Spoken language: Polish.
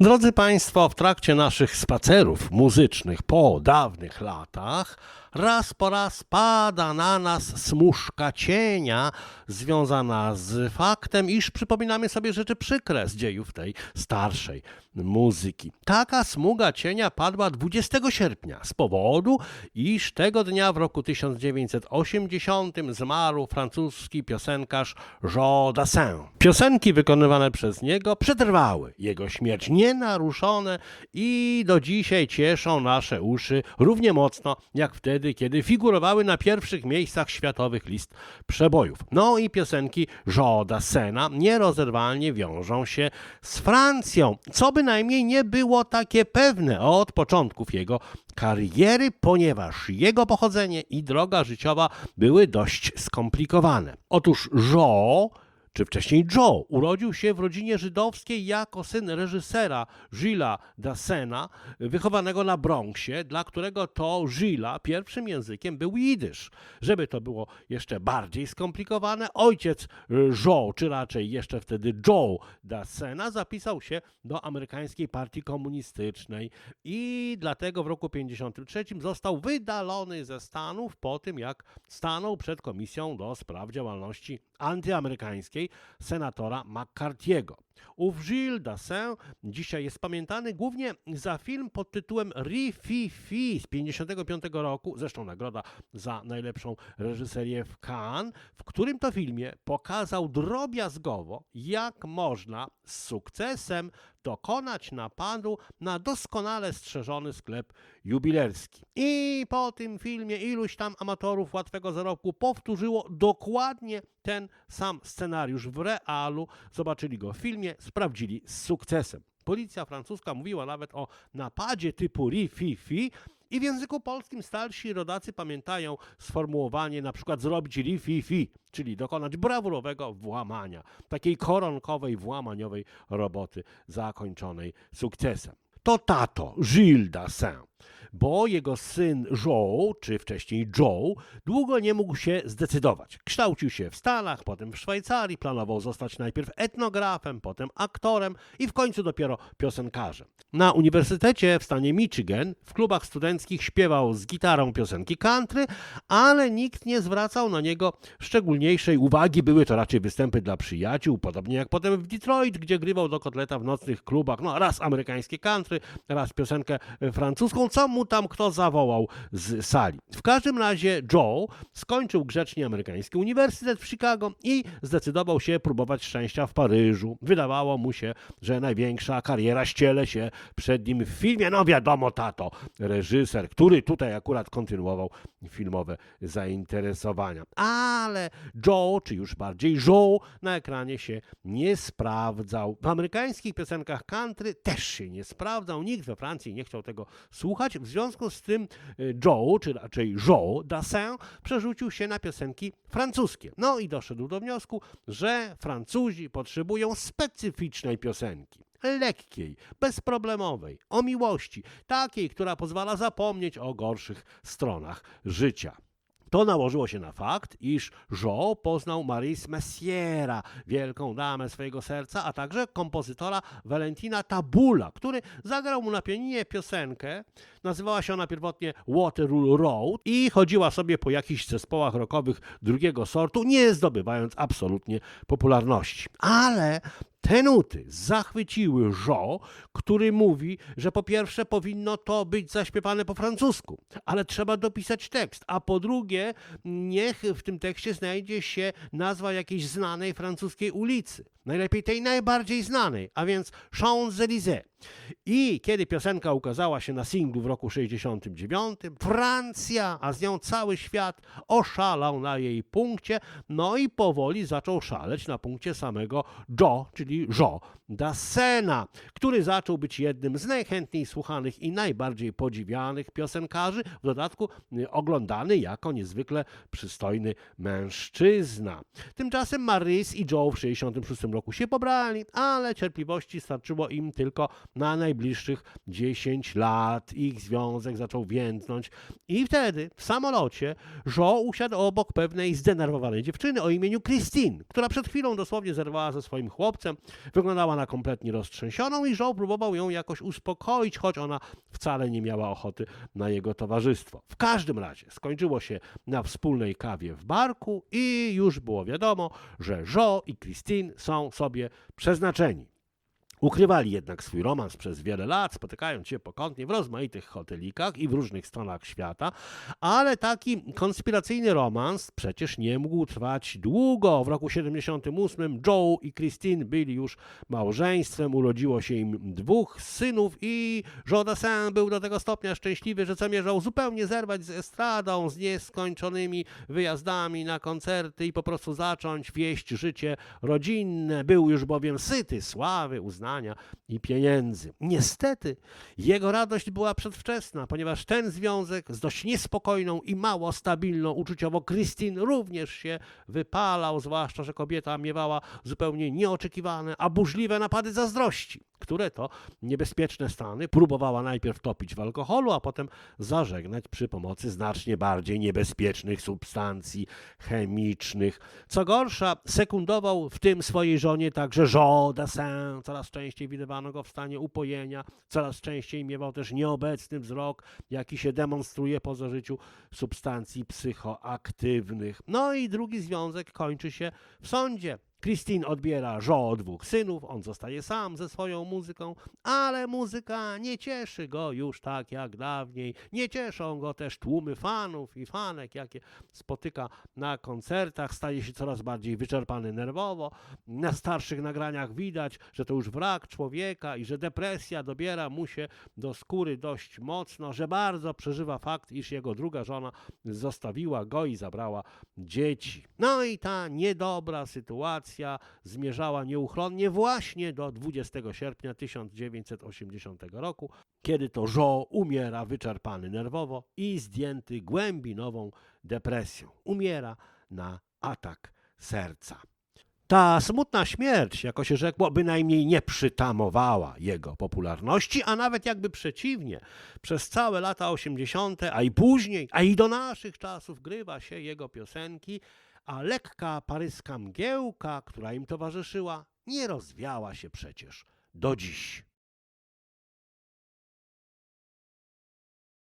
Drodzy Państwo, w trakcie naszych spacerów muzycznych po dawnych latach, raz po raz pada na nas smuszka cienia związana z faktem, iż przypominamy sobie rzeczy przykre z dziejów tej starszej muzyki. Taka smuga cienia padła 20 sierpnia z powodu, iż tego dnia w roku 1980 zmarł francuski piosenkarz Jean Dassin. Piosenki wykonywane przez niego przetrwały jego śmierć nienaruszone i do dzisiaj cieszą nasze uszy równie mocno jak wtedy, kiedy figurowały na pierwszych miejscach światowych list przebojów. No i piosenki Jean Dassena nierozerwalnie wiążą się z Francją, co bynajmniej nie było takie pewne od początków jego kariery, ponieważ jego pochodzenie i droga życiowa były dość skomplikowane. Otóż Jean czy wcześniej Joe, urodził się w rodzinie żydowskiej jako syn reżysera Gilles Dassena, wychowanego na Bronxie, dla którego to Gilles pierwszym językiem był jidysz. Żeby to było jeszcze bardziej skomplikowane, ojciec Joe, czy raczej jeszcze wtedy Joe Dassena, zapisał się do amerykańskiej partii komunistycznej i dlatego w roku 1953 został wydalony ze Stanów po tym, jak stanął przed komisją do spraw działalności antyamerykańskiej senatora McCarthy'ego. Ów Gilles Dassin dzisiaj jest pamiętany głównie za film pod tytułem Rififi z 1955 roku, zresztą nagroda za najlepszą reżyserię w Cannes, w którym to filmie pokazał drobiazgowo, jak można z sukcesem dokonać napadu na doskonale strzeżony sklep jubilerski. I po tym filmie iluś tam amatorów łatwego zarobku powtórzyło dokładnie ten sam scenariusz w realu, zobaczyli go w filmie, sprawdzili z sukcesem. Policja francuska mówiła nawet o napadzie typu Rififi, i w języku polskim starsi rodacy pamiętają sformułowanie na przykład zrobić rififi, czyli dokonać brawurowego włamania, takiej koronkowej, włamaniowej roboty zakończonej sukcesem. To tato, Gilles Dassin, bo jego syn Joe, czy wcześniej Joe, długo nie mógł się zdecydować. Kształcił się w Stanach, potem w Szwajcarii, planował zostać najpierw etnografem, potem aktorem i w końcu dopiero piosenkarzem. Na uniwersytecie w stanie Michigan w klubach studenckich śpiewał z gitarą piosenki country, ale nikt nie zwracał na niego szczególniejszej uwagi. Były to raczej występy dla przyjaciół, podobnie jak potem w Detroit, gdzie grywał do kotleta w nocnych klubach. No raz amerykańskie country, raz piosenkę francuską, co mu tam kto zawołał z sali. W każdym razie Joe skończył grzecznie amerykański uniwersytet w Chicago i zdecydował się próbować szczęścia w Paryżu. Wydawało mu się, że największa kariera ściele się przed nim w filmie. No wiadomo, tato, reżyser, który tutaj akurat kontynuował filmowe zainteresowania. Ale Joe, czy już bardziej Joe, na ekranie się nie sprawdzał. W amerykańskich piosenkach country też się nie sprawdzał. Nikt we Francji nie chciał tego słuchać. W związku z tym y, Joe, czy raczej Joe Dassin, przerzucił się na piosenki francuskie. No i doszedł do wniosku, że Francuzi potrzebują specyficznej piosenki lekkiej, bezproblemowej, o miłości, takiej, która pozwala zapomnieć o gorszych stronach życia. To nałożyło się na fakt, iż Jo poznał Maurice Messiera, wielką damę swojego serca, a także kompozytora Valentina Tabula, który zagrał mu na pianinie piosenkę. Nazywała się ona pierwotnie Waterloo Road i chodziła sobie po jakichś zespołach rockowych drugiego sortu, nie zdobywając absolutnie popularności. Ale te nuty zachwyciły Jo, który mówi, że po pierwsze powinno to być zaśpiewane po francusku, ale trzeba dopisać tekst, a po drugie niech w tym tekście znajdzie się nazwa jakiejś znanej francuskiej ulicy. Najlepiej tej najbardziej znanej, a więc Champs-Élysées. I kiedy piosenka ukazała się na singlu w roku 69, Francja, a z nią cały świat oszalał na jej punkcie, no i powoli zaczął szaleć na punkcie samego Joe, czyli Jo Dassena, który zaczął być jednym z najchętniej słuchanych i najbardziej podziwianych piosenkarzy, w dodatku y, oglądany jako niezwykle przystojny mężczyzna. Tymczasem Maris i Joe w 66 roku się pobrali, ale cierpliwości starczyło im tylko na najbliższych 10 lat. Ich związek zaczął więdnąć i wtedy w samolocie Joe usiadł obok pewnej zdenerwowanej dziewczyny o imieniu Christine, która przed chwilą dosłownie zerwała ze swoim chłopcem, Wyglądała na kompletnie roztrzęsioną i Joe próbował ją jakoś uspokoić, choć ona wcale nie miała ochoty na jego towarzystwo. W każdym razie skończyło się na wspólnej kawie w barku i już było wiadomo, że Joe i Christine są sobie przeznaczeni. Ukrywali jednak swój romans przez wiele lat, spotykając się pokątnie w rozmaitych hotelikach i w różnych stronach świata, ale taki konspiracyjny romans przecież nie mógł trwać długo. W roku 78 Joe i Christine byli już małżeństwem, urodziło się im dwóch synów i Joe Dassin był do tego stopnia szczęśliwy, że zamierzał zupełnie zerwać z estradą, z nieskończonymi wyjazdami na koncerty i po prostu zacząć wieść życie rodzinne. Był już bowiem syty sławy, uznania i pieniędzy. Niestety jego radość była przedwczesna, ponieważ ten związek z dość niespokojną i mało stabilną uczuciowo Christine również się wypalał, zwłaszcza, że kobieta miewała zupełnie nieoczekiwane, a burzliwe napady zazdrości, które to niebezpieczne stany próbowała najpierw topić w alkoholu, a potem zażegnać przy pomocy znacznie bardziej niebezpiecznych substancji chemicznych. Co gorsza, sekundował w tym swojej żonie także Jean Dassin. Coraz częściej widywano go w stanie upojenia, coraz częściej miewał też nieobecny wzrok, jaki się demonstruje po zażyciu substancji psychoaktywnych. No i drugi związek kończy się w sądzie. Christine odbiera żo dwóch synów, on zostaje sam ze swoją muzyką, ale muzyka nie cieszy go już tak jak dawniej. Nie cieszą go też tłumy fanów i fanek, jakie spotyka na koncertach. Staje się coraz bardziej wyczerpany nerwowo. Na starszych nagraniach widać, że to już wrak człowieka i że depresja dobiera mu się do skóry dość mocno, że bardzo przeżywa fakt, iż jego druga żona zostawiła go i zabrała dzieci. No i ta niedobra sytuacja zmierzała nieuchronnie właśnie do 20 sierpnia 1980 roku, kiedy to Joe umiera wyczerpany nerwowo i zdjęty głębinową depresją. Umiera na atak serca. Ta smutna śmierć, jako się rzekło, bynajmniej nie przytamowała jego popularności, a nawet jakby przeciwnie, przez całe lata 80., a i później, a i do naszych czasów grywa się jego piosenki, a lekka paryska mgiełka, która im towarzyszyła, nie rozwiała się przecież do dziś.